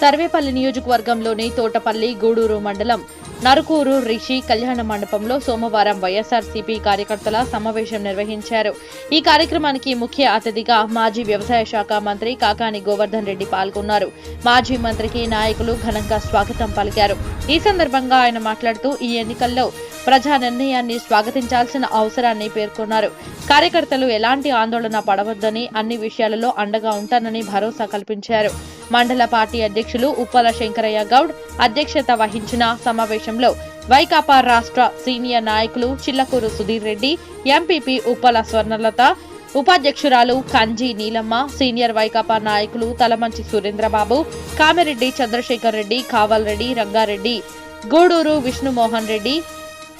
సర్వేపల్లి నియోజకవర్గంలోని తోటపల్లి గూడూరు మండలం నరుకూరు రిషి కళ్యాణ మండపంలో సోమవారం వైఎస్ఆర్సీపీ కార్యకర్తల సమావేశం నిర్వహించారు. ఈ కార్యక్రమానికి ముఖ్య అతిథిగా మాజీ వ్యవసాయ శాఖ మంత్రి కాకాని గోవర్ధన్ రెడ్డి పాల్గొన్నారు. మాజీ మంత్రికి నాయకులు ఘనంగా స్వాగతం పలికారు. ఈ సందర్భంగా ఆయన మాట్లాడుతూ ఈ ఎన్నికల్లో ప్రజా నిర్ణయాన్ని స్వాగతించాల్సిన అవసరాన్ని పేర్కొన్నారు. కార్యకర్తలు ఎలాంటి ఆందోళన పడవద్దని అన్ని విషయాలలో అండగా ఉంటానని భరోసా కల్పించారు. మండల పార్టీ అధ్యక్షులు ఉప్పల శంకరయ్య గౌడ్ అధ్యక్షత వహించిన సమావేశంలో వైకాపా రాష్ట్ర సీనియర్ నాయకులు చిల్లకూరు సుధీర్ రెడ్డి ఎంపీపీ ఉప్పల స్వర్ణలత ఉపాధ్యక్షురాలు కంజి నీలమ్మ సీనియర్ వైకాపా నాయకులు తలమంచి సురేంద్రబాబు కామిరెడ్డి చంద్రశేఖర్ రెడ్డి కావల్ రెడ్డి రంగారెడ్డి గూడూరు విష్ణుమోహన్ రెడ్డి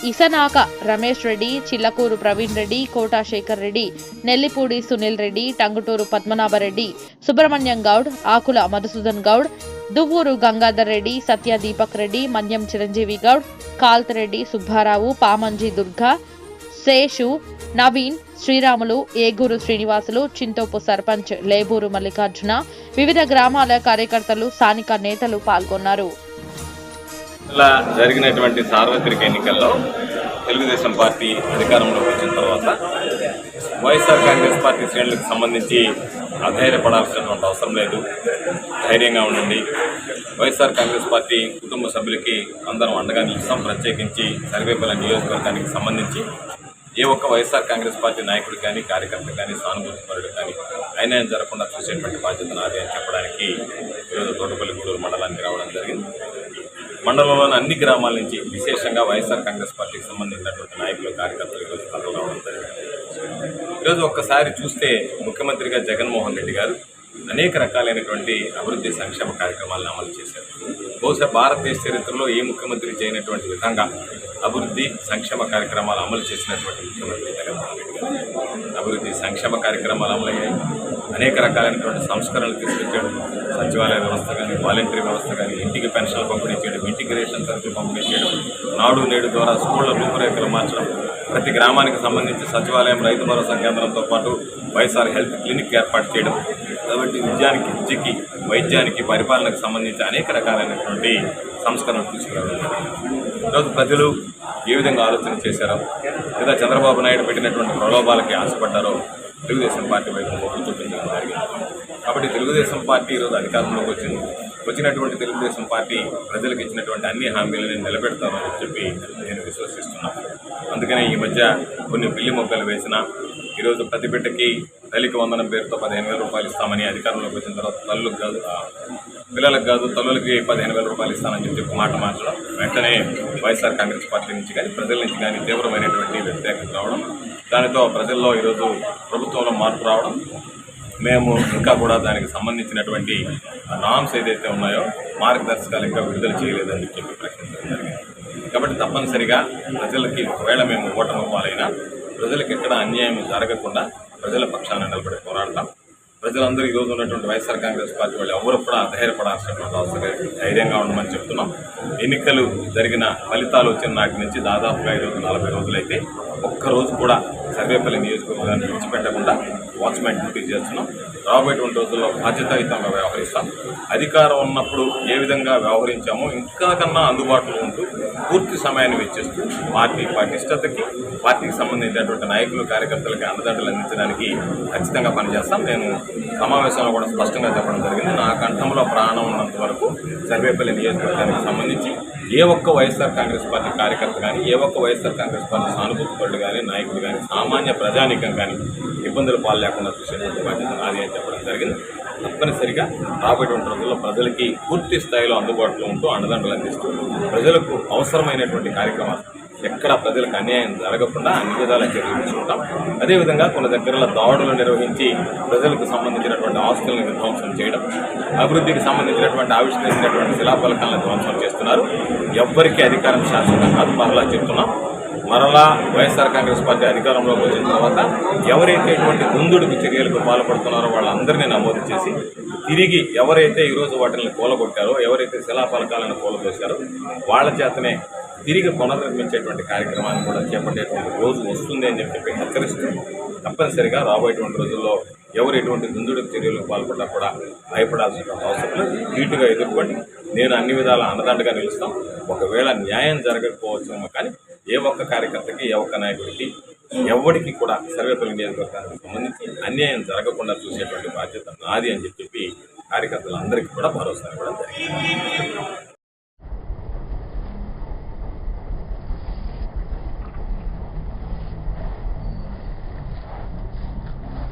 ఇసనాక రమేష్ రెడ్డి చిల్లకూరు ప్రవీణ్ రెడ్డి కోటా శేఖర్ రెడ్డి నెల్లిపూడి సునీల్ రెడ్డి టంగుటూరు పద్మనాభరెడ్డి సుబ్రహ్మణ్యం గౌడ్ ఆకుల మధుసూదన్ గౌడ్ దువ్వూరు గంగాధర్ రెడ్డి సత్య దీపక్ రెడ్డి మన్యం చిరంజీవి గౌడ్ కాల్తరెడ్డి సుబ్బారావు పామంజి దుర్గా శేషు నవీన్ శ్రీరాములు ఏగూరు శ్రీనివాసులు చింతోపు సర్పంచ్ లేబూరు మల్లికార్జున వివిధ గ్రామాల కార్యకర్తలు స్థానిక నేతలు పాల్గొన్నారు. ఇలా జరిగినటువంటి సార్వత్రిక ఎన్నికల్లో తెలుగుదేశం పార్టీ అధికారంలోకి వచ్చిన తర్వాత వైఎస్ఆర్ కాంగ్రెస్ పార్టీ శ్రేణులకు సంబంధించి అధైర్యపడాల్సినటువంటి అవసరం లేదు. ధైర్యంగా ఉండండి. వైఎస్ఆర్ కాంగ్రెస్ పార్టీ కుటుంబ సభ్యులకి అందరం అండగా నిలుస్తాం. ప్రత్యేకించి సర్వేపల్లి నియోజకవర్గానికి సంబంధించి ఏ ఒక్క వైఎస్ఆర్ కాంగ్రెస్ పార్టీ నాయకుడు కానీ కార్యకర్త కానీ సానుభూతి పరుడు కానీ అన్యాయం జరగకుండా చూసేటువంటి బాధ్యత నాది అని చెప్పడానికి ఈరోజు తోటపల్లి గూడూరు మండలానికి రావడం జరిగింది. మండలంలోని అన్ని గ్రామాల నుంచి విశేషంగా వైఎస్ఆర్ కాంగ్రెస్ పార్టీకి సంబంధించినటువంటి నాయకులు కార్యకర్తలు ఈరోజు తరలి ఉంటారు జరిగింది. ఈరోజు ఒక్కసారి చూస్తే ముఖ్యమంత్రిగా జగన్మోహన్ రెడ్డి గారు అనేక రకాలైనటువంటి అభివృద్ధి సంక్షేమ కార్యక్రమాలను అమలు చేశారు. బహుశా భారతదేశ చరిత్రలో ఏ ముఖ్యమంత్రి చేయనటువంటి విధంగా అభివృద్ధి సంక్షేమ కార్యక్రమాలు అమలు చేసినటువంటి ముఖ్యమంత్రి జగన్మోహన్ రెడ్డి గారు. అభివృద్ధి సంక్షేమ కార్యక్రమాలు అమలయ్యాయి. అనేక రకాలైనటువంటి సంస్కరణలు తీసుకొచ్చాడు. సచివాలయ వ్యవస్థ కానీ వాలంటరీ వ్యవస్థ కానీ ఇంటికి పెన్షన్లు పంపిణీ చేయడం ఇంటికి రేషన్ సరుకులు పంపిణీ చేయడం నాడు నేడు ద్వారా స్కూళ్ళ రూపురేఖలు మార్చడం ప్రతి గ్రామానికి సంబంధించి సచివాలయం రైతు భరోసా కేంద్రంతో పాటు వైఎస్ఆర్ హెల్త్ క్లినిక్ ఏర్పాటు చేయడం. కాబట్టి విద్యానికి విద్యకి వైద్యానికి పరిపాలనకు సంబంధించి అనేక రకాలైనటువంటి సంస్కరణలు తీసుకురావడం ఈరోజు ప్రజలు ఏ విధంగా ఆలోచన చేశారో లేదా చంద్రబాబు నాయుడు పెట్టినటువంటి ప్రలోభాలకి ఆశపడ్డారో తెలుగుదేశం పార్టీ వైపు మొగ్గు చూపించడం జరిగింది. కాబట్టి తెలుగుదేశం పార్టీ ఈరోజు అధికారంలోకి వచ్చింది. వచ్చినటువంటి తెలుగుదేశం పార్టీ ప్రజలకు ఇచ్చినటువంటి అన్ని హామీలను నిలబెడతామని చెప్పి నేను విశ్వసిస్తున్నాను. అందుకనే ఈ మధ్య కొన్ని పిల్లి మొక్కలు వేసిన ఈరోజు ప్రతి బిడ్డకి తల్లికి వందనం పేరుతో పదిహేను వేల రూపాయలు ఇస్తామని అధికారంలోకి వచ్చిన తర్వాత తల్లులకు కాదు పిల్లలకు కాదు తల్లులకి పదిహేను వేల రూపాయలు ఇస్తానని చెప్పి ఒక మాట మార్చడం వెంటనే వైఎస్ఆర్ కాంగ్రెస్ పార్టీ నుంచి కానీ ప్రజల నుంచి కానీ తీవ్రమైనటువంటి వ్యతిరేకత రావడం దానితో ప్రజల్లో ఈరోజు ప్రభుత్వంలో మార్పు రావడం మేము ఇంకా కూడా దానికి సంబంధించినటువంటి నామ్స్ ఏదైతే ఉన్నాయో మార్గదర్శకాలు ఇంకా విడుదల చేయలేదని చెప్పి ప్రకటించడం జరిగింది. కాబట్టి తప్పనిసరిగా ప్రజలకి ఒకవేళ మేము ఓటమి అవ్వాలైనా ప్రజలకు ఎక్కడ అన్యాయం జరగకుండా ప్రజల పక్షాన నిలబడి పోరాడతాం. ప్రజలందరూ ఈరోజు ఉన్నటువంటి వైఎస్ఆర్ కాంగ్రెస్ పార్టీ వాళ్ళు ఎవరు కూడా ధైర్యపడాల్సినటువంటి అవసరం ధైర్యంగా ఉండమని చెప్తున్నాం. ఎన్నికలు జరిగిన ఫలితాలు వచ్చిన నాటి నుంచి దాదాపుగా ఈరోజు నలభై రోజులైతే ఒక్క రోజు కూడా సర్వేపల్లి నియోజకవర్గాన్ని విడిచిపెట్టకుండా వాచ్మెన్ డ్యూటీ చేస్తున్నాం. రాబోయేటువంటి రోజుల్లో బాధ్యతాయుతంగా వ్యవహరిస్తాం. అధికారం ఉన్నప్పుడు ఏ విధంగా వ్యవహరించామో ఇంకా కన్నా అందుబాటులో ఉంటూ పూర్తి సమయాన్ని వెచ్చిస్తూ పార్టీ పటిష్టతకి పార్టీకి సంబంధించినటువంటి నాయకులు కార్యకర్తలకి అండదండలు అందించడానికి ఖచ్చితంగా పనిచేస్తాం. నేను సమావేశంలో కూడా స్పష్టంగా చెప్పడం జరిగింది. నా కంఠంలో ప్రాణం ఉన్నంత వరకు సర్వేపల్లి నియోజకవర్గానికి సంబంధించి ఏ ఒక్క వైఎస్ఆర్ కాంగ్రెస్ పార్టీ కార్యకర్త కానీ ఏ ఒక్క వైఎస్ఆర్ కాంగ్రెస్ పార్టీ సానుభూతిపరుడు కానీ నాయకుడు కానీ సామాన్య ప్రజానీకం కానీ ఇబ్బందులు పాలు లేకుండా చూసేటువంటి బాధ్యత నాది అని చెప్పడం జరిగింది. తప్పనిసరిగా రాబోయేటువంటి రోజుల్లో ప్రజలకి పూర్తి స్థాయిలో అందుబాటులో ఉంటూ అండదండలు అందిస్తూ ప్రజలకు అవసరమైనటువంటి కార్యక్రమాలు ఎక్కడ ప్రజలకు అన్యాయం జరగకుండా అన్ని విధాల చర్యలు తీసుకుంటాం. అదేవిధంగా కొన్ని దగ్గరలో దాడులు నిర్వహించి ప్రజలకు సంబంధించినటువంటి ఆస్తులను విధ్వంసం చేయడం అభివృద్ధికి సంబంధించినటువంటి ఆవిష్కరించినటువంటి శిలాఫలకాలను ధ్వంసం చేస్తున్నారు. ఎవ్వరికీ అధికారం శాశ్వతం కాదు మరలా చెప్తున్నాం. మరలా వైఎస్ఆర్ కాంగ్రెస్ పార్టీ అధికారంలోకి వచ్చిన తర్వాత ఎవరైతే ఇటువంటి దుందుడుకు చర్యలకు పాల్పడుతున్నారో వాళ్ళందరినీ నమోదు చేసి తిరిగి ఎవరైతే ఈరోజు వాటిని కూలగొట్టారో ఎవరైతే శిలాఫలకాలను కూలదోశారో వాళ్ళ చేతనే తిరిగి పునర్నిర్మించేటువంటి కార్యక్రమాన్ని కూడా చేపట్టేటువంటి రోజు వస్తుంది అని చెప్పి హెచ్చరిస్తూ తప్పనిసరిగా రాబోయేటువంటి రోజుల్లో ఎవరు ఎటువంటి దుందుడు చర్యలకు పాల్పడ్డా కూడా భయపడాల్సిన అవసరం లేదు. నీటుగా ఎదుర్కొని నేను అన్ని విధాల అన్నదండగా నిలుస్తాం. ఒకవేళ న్యాయం జరగకపోవచ్చు కానీ ఏ ఒక్క కార్యకర్తకి ఏ ఒక్క నాయకుడికి ఎవరికి కూడా సర్వేపల్లి నియోజకవర్గానికి సంబంధించి అన్యాయం జరగకుండా చూసేటువంటి బాధ్యత నాది అని చెప్పి కార్యకర్తలందరికీ కూడా భరోసా కూడా జరిగింది.